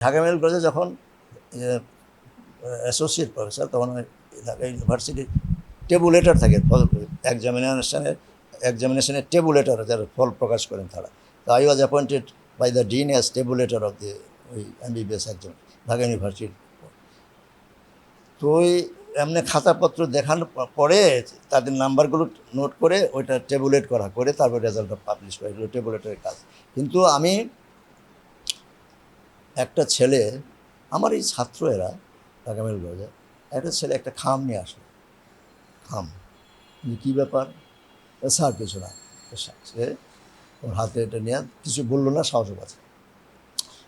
Dhaka medical কলেজে যখন associate professor তখন ওই ঢাকা ইউনিভার্সিটির টেবুলেটার থাকে এক্সামিনেশনের এক্সামিনেশনের টেবুলেটার যারা ফল প্রকাশ করেন তারা। তো I was appointed by the dean as tabulator of the ওই এমবিবিএস একজন, ঢাকা ইউনিভার্সিটির তো ওই এমনি খাতাপত্র দেখানোর পরে তাদের নাম্বারগুলো নোট করে ওইটা টেবুলেট করা, করে তারপর রেজাল্টটা পাবলিশ করা, এগুলো টেবুলেটের কাজ। কিন্তু আমি একটা ছেলে, আমার এই ছাত্র এরা ঢাকা কলেজে একটা ছেলে একটা খাম নিয়ে আসলো। খাম? কী ব্যাপার? স্যার, কিছু না। সে ওর হাতে এটা নিয়ে কিছু বলল না সাহস আছে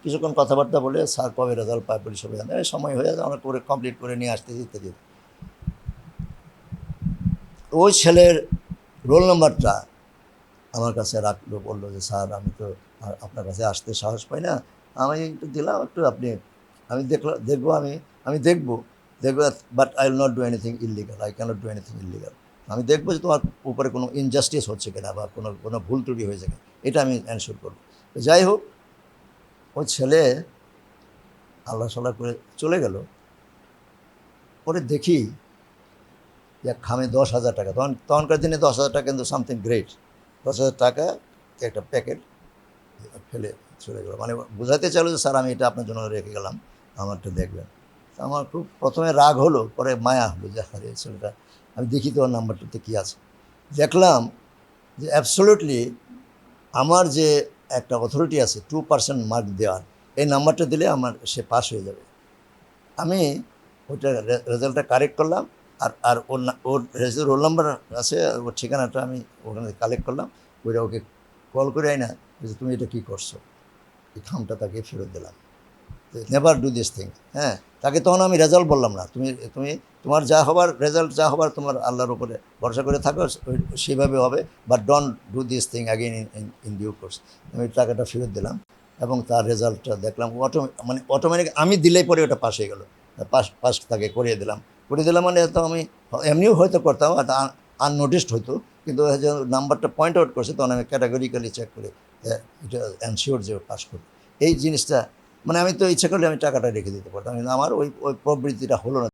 কিছুক্ষণ কথাবার্তা বলে, স্যার কবে রেজাল্ট পায় বলি সবাই জানে, সময় হয়ে আমরা করে কমপ্লিট করে নিয়ে আসতে ইত্যাদি। ওই ছেলের রোল নাম্বারটা আমার কাছে রাখল, বলল যে, স্যার, আমি তো আপনার কাছে আসতে সাহস পাই না আমি একটু দিলাম, একটু আপনি, আমি দেখলাম দেখব আমি আমি দেখব। দেখব but I will not do anything illegal I can't do anything illegal আমি দেখব যে তোমার উপরে কোনো ইনজাস্টিস হচ্ছে কিনা বা কোনো কোনো ভুল ত্রুটি হয়েছে কিনা, এটা আমি অ্যানসিওর করব। তো যাই হোক, ওই ছেলে আল্লাহ সাল্লাহ করে চলে গেল। পরে দেখি যে খামে দশ হাজার টাকা, তখন, তখনকার দিনে দশ হাজার টাকা কিন্তু সামথিং গ্রেট দশ হাজার টাকা, একটা প্যাকেট ফেলে চলে গেলো। মানে বোঝাতে চাইলো যে, স্যার, আমি এটা আপনার জন্য রেখে গেলাম, আমারটা দেখবেন। আমার খুব প্রথমে রাগ হলো, পরে মায়া হলো যে, আরে, ছেলেটা, আমি দেখি তো ওর নাম্বারটাতে কী আছে। দেখলাম যে অ্যাবসোলিউটলি আমার যে একটা অথরিটি আছে টু পার্সেন্ট মার্ক দেওয়ার, এই নাম্বারটা দিলে আমার, সে পাস হয়ে যাবে। আমি ওইটা রেজাল্টটা কারেক্ট করলাম, আর আর ওর ওর রেজাল্ট রোল নাম্বার আছে, ওর ঠিকানাটা আমি ওখানে কালেক্ট করলাম, ওইটা ওকে কল করে আই না যে তুমি এটা কী করছ? এই খামটা তাকে ফেরত দিলাম। নেভার ডু দিস থিং হ্যাঁ? তাকে তখন আমি রেজাল্ট বললাম না। তুমি তুমি, তোমার যা হবার রেজাল্ট যা হবার তোমার আল্লাহর উপরে ভরসা করে থাকো সেইভাবে হবে। But don't do this thing again in in due course আমি টাকাটা ফেরত দিলাম এবং তার রেজাল্টটা দেখলাম। অটো মানে অটোমেটিক আমি দিলেই পরে ওটা পাস হয়ে গেলো। পাস পাস তাকে করিয়ে দিলাম। করিয়ে দিলাম মানে তো আমি, এমনিও হয়তো করতাম আননোটিসড হয়তো। কিন্তু যে নাম্বারটা পয়েন্ট আউট করছে, তখন আমি ক্যাটাগরিক্যালি চেক করে এটা অ্যানশিওর যে পাস করবে। এই জিনিসটা মানে আমি তো ইচ্ছা করলে আমি টাকাটা রেখে দিতে পারতাম, কিন্তু আমার ওই ওই প্রবৃত্তিটা হলো না।